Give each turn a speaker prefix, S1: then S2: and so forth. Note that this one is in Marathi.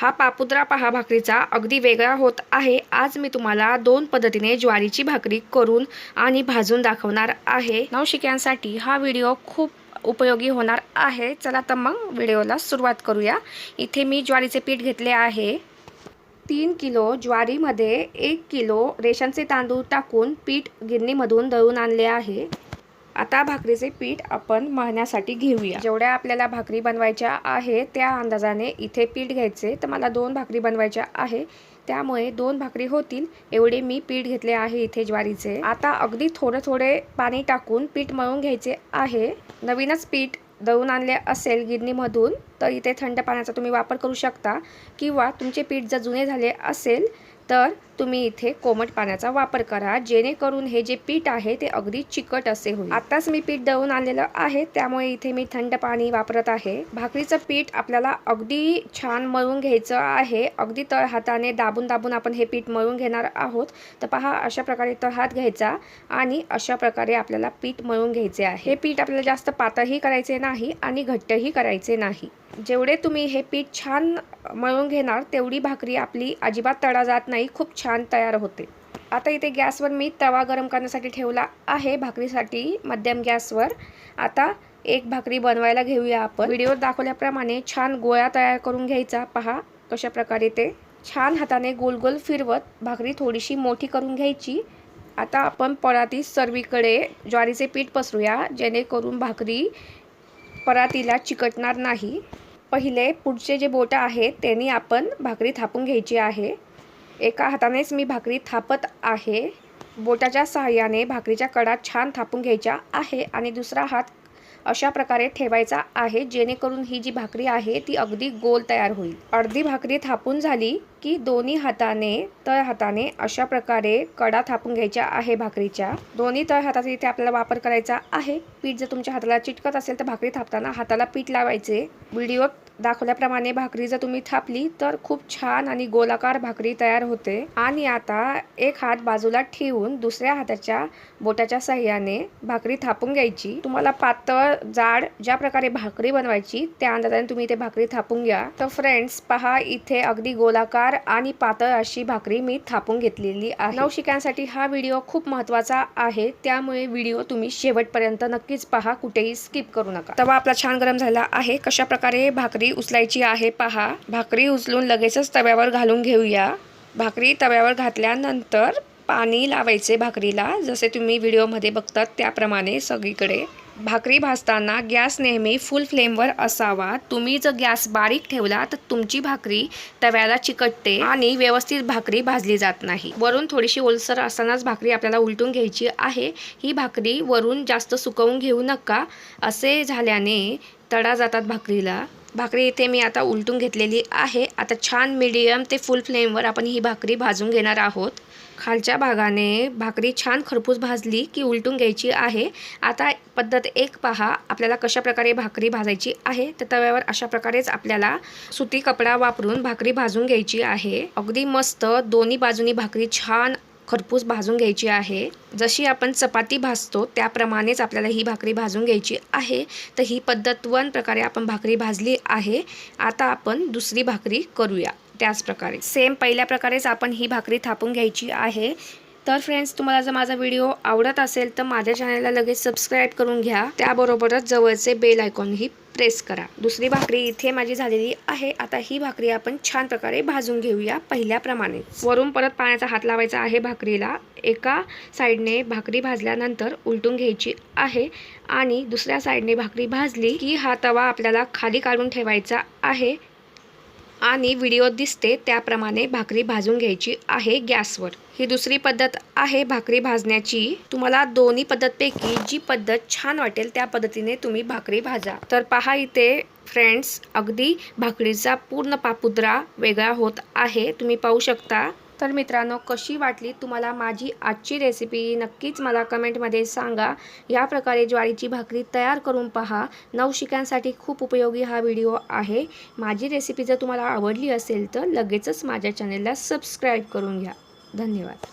S1: हा पापुद्रा पहा भाकरीचा. अगदी वेगळा होत आहे. आज मी तुम्हाला दोन पद्धतीने ज्वारीची भाकरी करून आणि भाजून दाखवणार आहे. नवशिक्यांसाठी हा व्हिडिओ खूप उपयोगी होणार आहे. चला तर मग व्हिडिओला सुरुवात करूया. इथे मी ज्वारीचे पीठ घेतले आहे. तीन किलो ज्वारीमध्ये एक किलो रेशनचे तांदूळ टाकून पीठ गिरणीमधून दळून आणले आहे. आता भाकरीचे पीठ आपण मळण्यासाठी घेऊया. जेवढ्या आपल्याला भाकरी बनवायच्या आहे त्या अंदाजाने इथे पीठ घ्यायचे. तर मला दोन भाकरी बनवायच्या आहे. त्यामुळे दोन भाकरी होतील. एवढे मी पीठ घेतले आहे इथे ज्वारीचे. आता अगदी थोडं थोडे पाणी टाकून पीठ मळून घ्यायचे आहे. नवीनच पीठ दळून आणले असेल गिरणीमधून तर इथे थंड पाण्याचा तुम्ही वापर करू शकता. किंवा तुमचे पीठ जर जुने झाले असेल तर तुम्ही इथे कोमट पाण्याचा वापर करा. जेणेकरून हे जे पीठ आहे ते अगदी चिकट असे होईल. आत्ताच मी पीठ दळून आलेलं आहे त्यामुळे इथे मी थंड पाणी वापरत आहे. भाकरीचं पीठ आपल्याला अगदी छान मळून घ्यायचं आहे. अगदी तळ हाताने दाबून दाबून आपण हे पीठ मळून घेणार आहोत. तर पहा अशा प्रकारे तळ हात घ्यायचा आणि अशा प्रकारे आपल्याला पीठ मळून घ्यायचे आहे. हे पीठ आपल्याला जास्त पातळही करायचे नाही आणि घट्टही करायचे नाही. जेवढे तुम्ही हे पीठ छान मळून घेणार तेवढी भाकरी आपली अजिबात तळा जात नाही खूप छान तयार होते. आता इथे गॅसवर मी तवा गरम करण्यासाठी ठेवला आहे भाकरीसाठी मध्यम गॅसवर. आता एक भाकरी बनवायला घेऊया आपण. व्हिडिओ दाखवल्याप्रमाणे छान गोळा तयार करून घ्यायचा. पहा कशा प्रकारे ते छान हाताने गोल गोल फिरवत भाकरी थोडीशी मोठी करून घ्यायची. आता आपण परातीत सर्वीकडे ज्वारीचे पीठ पसरूया जेणेकरून भाकरी परातीला चिकटणार नाही. पहिले पुढचे जे बोटं आहेत त्यांनी आपण भाकरी थापून घ्यायची आहे. एका हातानेच मी भाकरी थापत आहे. बोटाच्या सहाय्याने भाकरीच्या कडा छान थापून घ्यायच्या आहे आणि दुसरा हात अशा प्रकारे ठेवायचा आहे जेणेकरून ही जी भाकरी आहे ती अगदी गोल तयार होईल. अर्धी भाकरी थापून झाली की दोन्ही हाताने तळ हाताने अशा प्रकारे कडा थापून घ्यायच्या आहे भाकरीच्या. दोन्ही तळ हाताचा इथे आपल्याला वापर करायचा आहे. पीठ जर तुमच्या हाताला चिटकत असेल तर भाकरी थापताना हाताला पीठ लावायचे. व्हिडिओत दाखवल्याप्रमाणे भाकरी जर तुम्ही थापली तर खूप छान आणि गोलाकार भाकरी तयार होते. आणि आता एक हात बाजूला ठेवून दुसऱ्या हाताच्या बोटाच्या साह्याने भाकरी थापून घ्यायची. तुम्हाला पातळ जाड ज्या प्रकारे भाकरी बनवायची त्या अंदाजाने तुम्ही इथे भाकरी थापून घ्या. तर फ्रेंड्स पहा इथे अगदी गोलाकार आणि पातळ अशी भाकरी मी थापून घेतलेली आहे. नवशिक्यांसाठी हा व्हिडिओ खूप महत्त्वाचा आहे. त्यामुळे व्हिडिओ तुम्ही शेवटपर्यंत नक्कीच पहा. कुठेही स्किप करू नका. तवा आपला छान गरम झाला आहे. कशा प्रकारे भाकरी उचलायची आहे पहा. भाकरी उचलून लगेचच तव्यावर घालून घेऊया. भाकरी तव्यावर घातल्यानंतर पाणी लावायचे भाकरीला जसे तुम्ही व्हिडिओमध्ये बघतात त्याप्रमाणे सगळीकडे. भाकरी भाजताना गॅस नेहमी फुल फ्लेमवर असावा. तुम्ही जर गॅस बारीक ठेवला तर तुमची भाकरी तव्याला चिकटते आणि व्यवस्थित भाकरी भाजली जात नाही. वरून थोडीशी ओलसर असतानाच भाकरी आपल्याला उलटून घ्यायची आहे. ही भाकरी वरून जास्त सुकवून घेऊ नका. असे झाल्याने तडा जातात भाकरीला. भाकरी इथे मी आता उलटून घेतलेली आहे. आता छान मीडियम ते फुल फ्लेमवर आपण ही भाकरी भाजून घेणार आहोत. खालच्या भागाने भाकरी छान खरपूस भाजली की उलटून घ्यायची आहे. आता पद्धत एक पहा आपल्याला कशा प्रकारे भाकरी भाजायची आहे? तर तव्यावर अशा प्रकारेच आपल्याला सुती कपडा वापरून भाकरी भाजून घ्यायची आहे. अगदी मस्त दोन्ही बाजूनी भाकरी छान खरपूस भाजून घ्यायची आहे. जशी आपण चपाती भाजतो त्याप्रमाणेच आपल्याला ही भाकरी भाजून घ्यायची आहे. तर ही पद्धत वन प्रकारे आपण भाकरी भाजली आहे. आता आपण दुसरी भाकरी करूया. त्याच प्रकारे सेम पहिल्या प्रकारेच आपण ही भाकरी थापून घ्यायची आहे. तर फ्रेंड्स तुम्हाला जर माझा व्हिडिओ आवडत असेल तर माझ्या चॅनलला लगेच सबस्क्राईब करून घ्या. त्याबरोबरच जवळचे बेल आयकॉनही प्रेस करा. दुसरी भाकरी इथे माझी झालेली आहे. आता ही भाकरी आपण छान प्रकारे भाजून घेऊया पहिल्याप्रमाणे. वरून परत पाण्याचा हात लावायचा आहे भाकरीला. एका साईडने भाकरी भाजल्यानंतर उलटून घ्यायची आहे. आणि दुसऱ्या साईडने भाकरी भाजली की हा तवा आपल्याला खाली काढून ठेवायचा आहे. आणि व्हिडिओत दिसते त्याप्रमाणे भाकरी भाजून घ्यायची आहे गॅसवर. ही दुसरी पद्धत आहे भाकरी भाजण्याची. तुम्हाला दोन्ही पद्धतपैकी जी पद्धत छान वाटेल त्या पद्धतीने तुम्ही भाकरी भाजा. तर पहा इथे फ्रेंड्स अगदी भाकरीचा पूर्ण पापुद्रा वेगळा होत आहे. तुम्ही पाहू शकता तर मित्रांनो कशी वाटली तुम्हाला माझी आजची रेसिपी नक्कीच मला कमेंटमध्ये सांगा. या प्रकारे ज्वारीची भाकरी तयार करून पहा. नवशिक्यांसाठी खूप उपयोगी हा व्हिडिओ आहे. माझी रेसिपी जर तुम्हाला आवडली असेल तर लगेचच माझ्या चॅनेलला सबस्क्राईब करून घ्या. धन्यवाद.